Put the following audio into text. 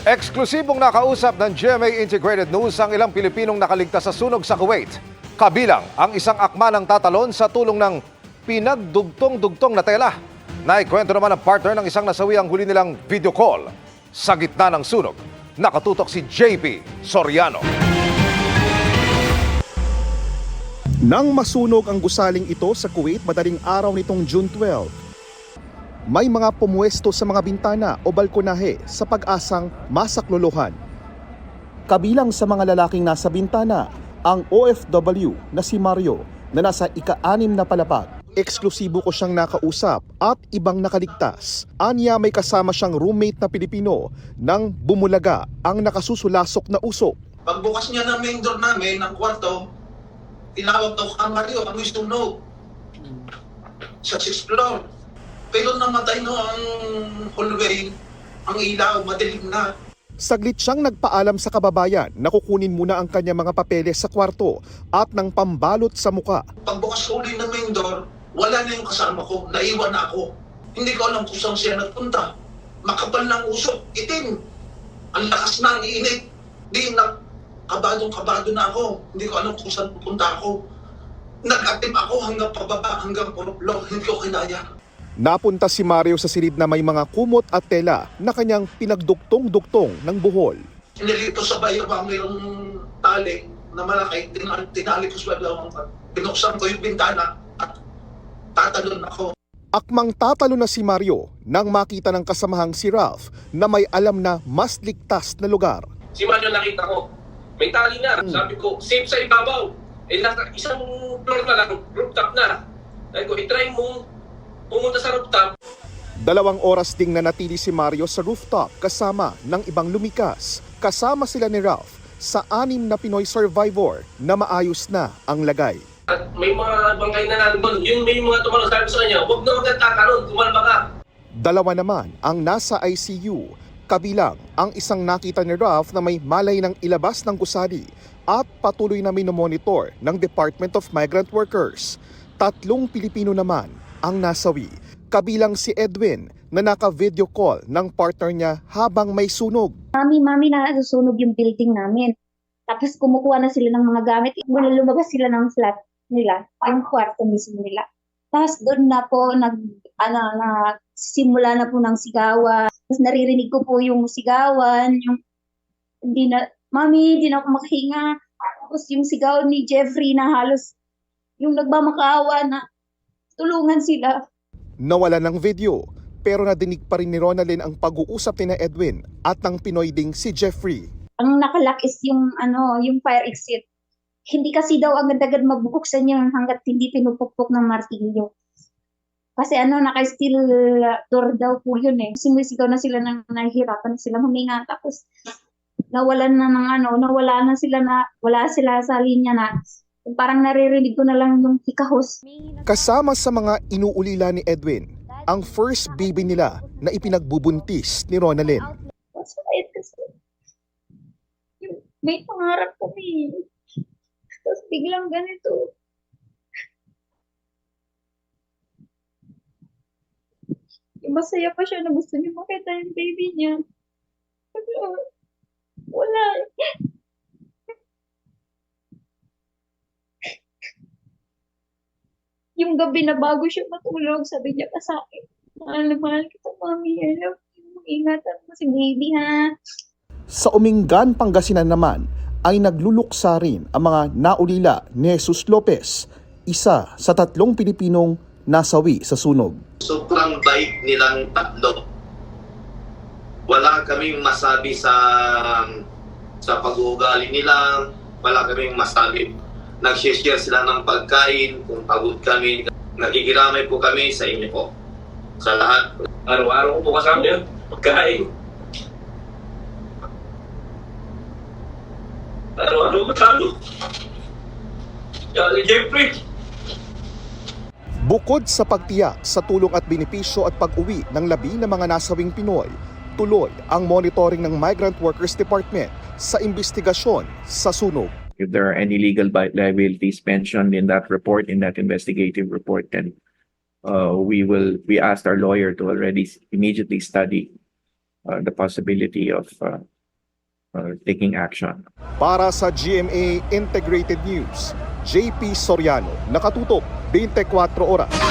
Eksklusibong nakausap ng GMA Integrated News ang ilang Pilipinong nakaligtas sa sunog sa Kuwait. Kabilang ang isang akma ng tatalon sa tulong ng pinagdugtong-dugtong na tela. Naikwento naman ang partner ng isang nasawi ang huli nilang video call. Sa gitna ng sunog, nakatutok si JP Soriano. Nang masunog ang gusaling ito sa Kuwait madaling araw nitong June 12, may mga pumuesto sa mga bintana o balkonahe sa pag-asang masakluluhan. Kabilang sa mga lalaking nasa bintana, ang OFW na si Mario na nasa ika-anim na palapag. Eksklusibo ko siyang nakausap at ibang nakaligtas. Anya may kasama siyang roommate na Pilipino nang bumulaga ang nakasusulasok na usok. Pagbukas niya ng main door namin, ng kwarto, tinawag daw ka Mario, ano yung sunog? Sa sixth floor. Pero namatay no ang hallway, ang ilaw, madilim na. Saglit siyang nagpaalam sa kababayan na kukunin muna ang kanyang mga papeles sa kwarto at ng pambalot sa muka. Pagbukas ko ulit ng main door, wala na yung kasama ko, naiwan na ako. Hindi ko alam kung saan siya nagpunta. Makapal ng usok, itim. Ang lakas na, ang init. Di na, kabadong kabado na ako. Hindi ko alam kung saan pupunta ako. Nag-atim ako hanggang pababa, hanggang puruplo. Hindi ko kinaya. Napunta si Mario sa silid na may mga kumot at tela na kanyang pinagduktong-duktong ng buhol. Nilito sa bayawang mayroong tali na malaki. Tinali, tinali ko sa bayawang. Binuksan ko yung bintana at tatalon ako. Akmang tatalo na si Mario nang makita ng kasamahang si Ralph na may alam na mas ligtas na lugar. Si Mario nakita ko. May tali na. Sabi ko, safe sa ibabaw. Eh, nasa isang floor na lang, rooftop na. Sabi ko, itry mo pumunta sa rooftop. Dalawang oras ding nanatili si Mario sa rooftop kasama ng ibang lumikas. Kasama sila ni Ralph sa anim na Pinoy survivor na maayos na ang lagay. At may mga bangkay na nandun. Yun may mga tumalong. Sabi sa kanya, huwag na magkatakalon, kumalma ka. Dalawa naman ang nasa ICU, kabilang ang isang nakita ni Ralph na may malay ng ilabas ng gusali at patuloy na minomonitor ng Department of Migrant Workers. Tatlong Pilipino naman ang nasawi, kabilang si Edwin na naka-video call ng partner niya habang may sunog. Mami, mami, nasusunog yung building namin. Tapos kumukuha na sila ng mga gamit. Lumabas sila ng flat nila, yung kwarto mismo nila. Tapos doon na po, nag, ano, na, simula na po ng sigawan. Tapos naririnig ko po yung sigawan, yung, hindi na, mami, hindi na ako makahinga. Tapos yung sigaw ni Jeffrey na halos, yung nagmamakaawa na, tulungan sila. Nawala ng video, pero nadinig pa rin ni Ronaldin ang pag-uusap ni na Edwin at ng Pinoy ding si Jeffrey. ang nakalock is yung ano, yung fire exit. Hindi kasi daw agad-agad mabubuksan yun hanggat hindi pinupukpok ng martilyo. Kasi ano, naka-steel door daw po yun eh. Sumisigaw na sila nang nahihirapan sila huminga. Tapos, nawalan na ng ano, nawala na sila na, wala sila sa linya na, parang naririnig ko na lang yung hikahos. Kasama sa mga inuulila ni Edwin, ang first baby nila na ipinagbubuntis ni Ronaldin. Masakit kasi. Yung, may pangarap kami. Tapos biglang ganito. Masaya pa siya na gusto niya makita yung baby niya. Wala. Yung gabi na bago siya matulog, sabi niya pa sa akin, mahal na mahal kita, mami. I love you. Ingatan mo si baby, ha? Sa Umingan, Pangasinan naman ay nagluluksa rin ang mga naulila ni Jesus Lopez, isa sa tatlong Pilipinong nasawi sa sunog. sobrang bait nilang tatlo. Wala kaming masabi sa sa pag-uugali nila, wala kaming masabi. Nag-share sila ng pagkain, kung pagod kami, nakikiramay po kami sa inyo po. Sa lahat. Araw-araw ko po kasama yun. Pagkain. Araw-araw kasama. Kaya Jeffrey, Bukod sa pagtiyak sa tulong at benepisyo at pag-uwi ng labi ng mga nasawing Pinoy, tuloy ang monitoring ng Migrant Workers Department sa investigasyon sa sunog if there are any legal liabilities mentioned in that report, in that investigative report, then uh, we will, we asked our lawyer to already immediately study uh, the possibility of uh, uh, taking action. Para sa GMA Integrated News, JP Soriano, nakatutok 24 oras.